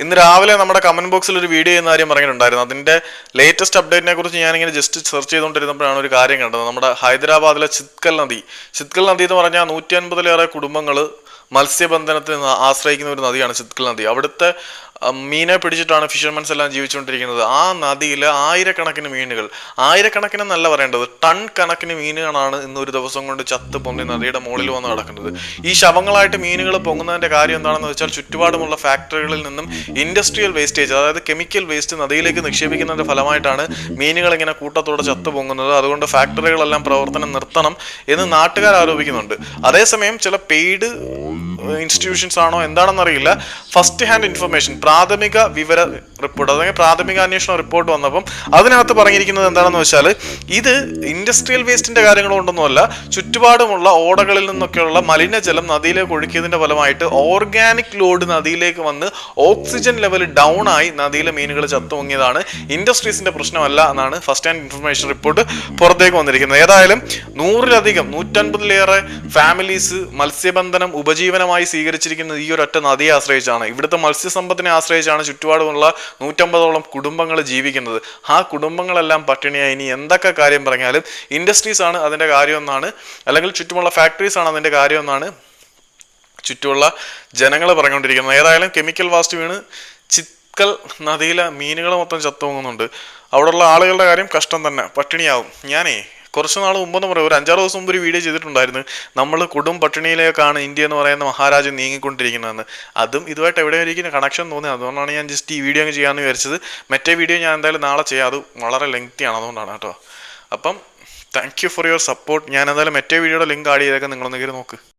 ഇന്ന് രാവിലെ നമ്മുടെ കമന്റ് ബോക്സിൽ ഒരു വീഡിയോ ചെയ്യുന്ന കാര്യം പറഞ്ഞിട്ടുണ്ടായിരുന്നു. അതിന്റെ ലേറ്റസ്റ്റ് അപ്ഡേറ്റിനെ കുറിച്ച് ഞാൻ ഇങ്ങനെ ജസ്റ്റ് സെർച്ച് ചെയ്തുകൊണ്ടിരുന്നപ്പോഴാണ് ഒരു കാര്യം കണ്ടത്. നമ്മുടെ ഹൈദരാബാദിലെ ചിത്കൽ നദി. ചിത്കൽ നദി എന്ന് പറഞ്ഞാൽ നൂറ്റി അൻപതിലേറെ കുടുംബങ്ങൾ മത്സ്യബന്ധനത്തിന് ആശ്രയിക്കുന്ന ഒരു നദിയാണ് ചിത്കൽ നദി. അവിടുത്തെ മീനെ പിടിച്ചിട്ടാണ് ഫിഷർമെൻസ് എല്ലാം ജീവിച്ചുകൊണ്ടിരിക്കുന്നത്. ആ നദിയിൽ ആയിരക്കണക്കിന് മീനുകൾ ആയിരക്കണക്കിന് എന്നല്ല പറയേണ്ടത് ടൺ കണക്കിന് മീനുകളാണ് ഇന്ന് ഒരു ദിവസം കൊണ്ട് ചത്ത് പൊന്നി നദിയുടെ മുകളിൽ വന്ന് നടക്കുന്നത്. ഈ ശവങ്ങളായിട്ട് മീനുകൾ പൊങ്ങുന്നതിന്റെ കാര്യം എന്താണെന്ന് വെച്ചാൽ ചുറ്റുപാടുമുള്ള ഫാക്ടറികളിൽ നിന്നും ഇൻഡസ്ട്രിയൽ വേസ്റ്റേജ് അതായത് കെമിക്കൽ വേസ്റ്റ് നദിയിലേക്ക് നിക്ഷേപിക്കുന്നതിന്റെ ഫലമായിട്ടാണ് മീനുകൾ ഇങ്ങനെ കൂട്ടത്തോടെ ചത്ത് പൊങ്ങുന്നത്. അതുകൊണ്ട് ഫാക്ടറികളെല്ലാം പ്രവർത്തനം നിർത്തണം എന്ന് നാട്ടുകാർ ആരോപിക്കുന്നുണ്ട്. അതേസമയം ചില പെയ്ഡ് mm. ഇൻസ്റ്റിറ്റ്യൂഷൻസ് ആണോ എന്താണെന്നറിയില്ല. ഫസ്റ്റ് ഹാൻഡ് ഇൻഫർമേഷൻ പ്രാഥമിക വിവര റിപ്പോർട്ട് അതായത് പ്രാഥമിക അന്വേഷണ റിപ്പോർട്ട് വന്നപ്പം അതിനകത്ത് പറഞ്ഞിരിക്കുന്നത് എന്താണെന്ന് വെച്ചാൽ ഇത് ഇൻഡസ്ട്രിയൽ വേസ്റ്റിന്റെ കാര്യങ്ങൾ കൊണ്ടൊന്നുമല്ല ചുറ്റുപാടുമുള്ള ഓടകളിൽ നിന്നൊക്കെയുള്ള മലിനജലം നദിയിലേക്ക് ഒഴുക്കിയതിന്റെ ഫലമായിട്ട് ഓർഗാനിക് ലോഡ് നദിയിലേക്ക് വന്ന് ഓക്സിജൻ ലെവൽ ഡൗൺ ആയി നദിയിലെ മീനുകൾ ചത്തുമുങ്ങിയതാണ് ഇൻഡസ്ട്രീസിന്റെ പ്രശ്നമല്ല എന്നാണ് ഫസ്റ്റ് ഹാൻഡ് ഇൻഫർമേഷൻ റിപ്പോർട്ട് പുറത്തേക്ക് വന്നിരിക്കുന്നത്. ഏതായാലും നൂറിലധികം നൂറ്റൻപതിലേറെ ഫാമിലീസ് മത്സ്യബന്ധനം ഉപജീവനമായി സ്വീകരിച്ചിരിക്കുന്നത് ഈ ഒരൊറ്റ നദിയെ ആശ്രയിച്ചാണ്. ഇവിടുത്തെ മത്സ്യസമ്പത്തിനെ ആശ്രയിച്ചാണ് ചുറ്റുപാടുമുള്ള നൂറ്റമ്പതോളം കുടുംബങ്ങൾ ജീവിക്കുന്നത്. ആ കുടുംബങ്ങളെല്ലാം പട്ടിണിയായി. ഇനി എന്തൊക്കെ കാര്യം പറഞ്ഞാലും ഇൻഡസ്ട്രീസ് ആണ് അതിന്റെ കാര്യമെന്നാണ്. അല്ലെങ്കിൽ ചുറ്റുമുള്ള ഫാക്ടറീസ് ആണ് അതിന്റെ കാര്യമെന്നാണ് ചുറ്റുമുള്ള ജനങ്ങൾ പറഞ്ഞുകൊണ്ടിരിക്കുന്നത്. ഏതായാലും കെമിക്കൽ വാസ്റ്റ് വീണ് ചിത്കൽ നദിയിലെ മീനുകൾ മൊത്തം ചത്തുപോകുന്നുണ്ട്. അവിടെയുള്ള ആളുകളുടെ കാര്യം കഷ്ടം തന്നെ. പട്ടിണിയാവും. ഞാനേ കുറച്ച് നാൾ മുമ്പെന്ന് പറയാം. ഒരു അഞ്ചാറ് ദിവസം മുമ്പ് ഒരു വീഡിയോ ചെയ്തിട്ടുണ്ടായിരുന്നു. നമ്മൾ കുടും പട്ടിണിയിലേക്കാണ് ഇന്ത്യ എന്ന് പറയുന്ന മഹാരാജ്യം നീങ്ങിക്കൊണ്ടിരിക്കുന്നതെന്ന്. അതും ഇതുമായിട്ട് എവിടെയായിരിക്കും കണക്ഷൻ തോന്നി. അതുകൊണ്ടാണ് ഞാൻ ജസ്റ്റ് ഈ വീഡിയോ അങ്ങ് ചെയ്യാമെന്ന് വിചാരിച്ചത്. മറ്റേ വീഡിയോ ഞാൻ എന്തായാലും നാളെ ചെയ്യാം. അത് വളരെ ലെങ്തിയാണ് അതുകൊണ്ടാണ് കേട്ടോ. അപ്പം thank you for your support ഞാൻ എന്തായാലും മറ്റേ വീഡിയോയുടെ ലിങ്ക് ആഡ് ചെയ്തേക്കാം. നിങ്ങളൊന്ന് കയറി നോക്ക്.